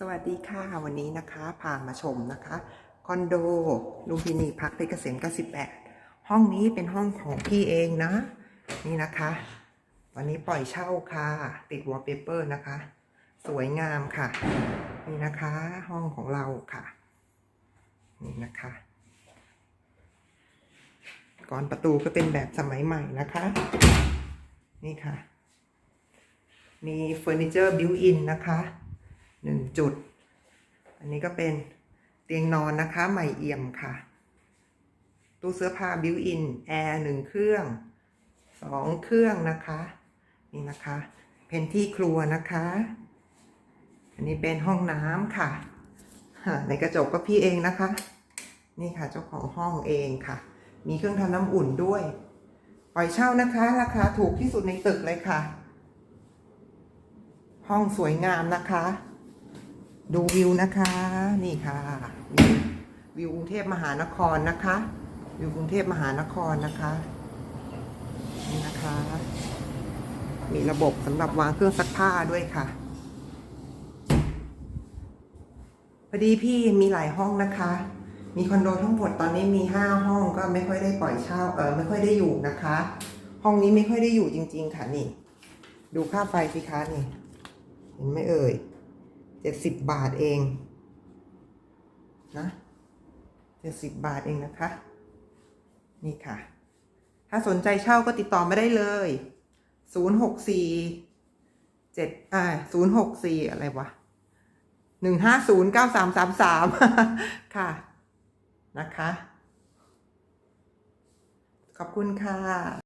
สวัสดีค่ะวันนี้นะคะพามาชมนะคะคอนโดลุมพินีพักเพชรเกษม98 ห้องนี้เป็นห้องของพี่เองนะ นี่นะคะ วันนี้ปล่อยเช่าค่ะ ติดวอลเปเปอร์นะคะ สวยงามค่ะ นี่นะคะห้องของเราค่ะ นี่นะคะ ก่อนประตูก็เป็นแบบสมัยใหม่นะคะ นี่ค่ะ มีเฟอร์นิเจอร์บิวอินนะคะ หนึ่งจุด อันนี้ก็เป็นเตียงนอนนะคะใหม่เอี่ยมค่ะ ตู้เสื้อผ้าบิวอินแอร์หนึ่งเครื่องสองเครื่องนะคะ นี่นะคะ เป็นที่ครัวนะคะ อันนี้เป็นห้องน้ำค่ะฮะในกระจกก็พี่เองนะคะ นี่ค่ะเจ้าของห้องเองค่ะ มีเครื่องทำน้ำอุ่นด้วย ปล่อยเช่านะคะ ราคาถูกที่สุดในตึกเลยค่ะห้องสวยงามนะคะ ดูวิวนะคะ นี่ค่ะวิววิวกรุงเทพมหานครนะคะ วิวกรุงเทพมหานครนะคะนี่นะคะ มีระบบสำหรับวางเครื่องซักผ้าด้วยค่ะพอดีพี่มีหลายห้องนะคะ มีคอนโดทั้งหมดตอนนี้มีห้าห้องก็ไม่ค่อยได้ปล่อยเช่าเออไม่ค่อยได้อยู่นะคะ ห้องนี้ไม่ค่อยได้อยู่จริง ๆ ค่ะนี่ ดูค่าไฟสิคะนี่เห็นไหมเอ่ย เจ็ดสิบบาทเองนะเจ็ดสิบบาทเองนะคะ นี่ค่ะ ถ้าสนใจเช่าก็ติดต่อมาได้เลยศูนย์หกสี่เจ็ดอ่าศูนย์หกสี่อะไรวะหนึ่งห้าศูนย์เก้าสามสามสามค่ะนะคะ ขอบคุณค่ะ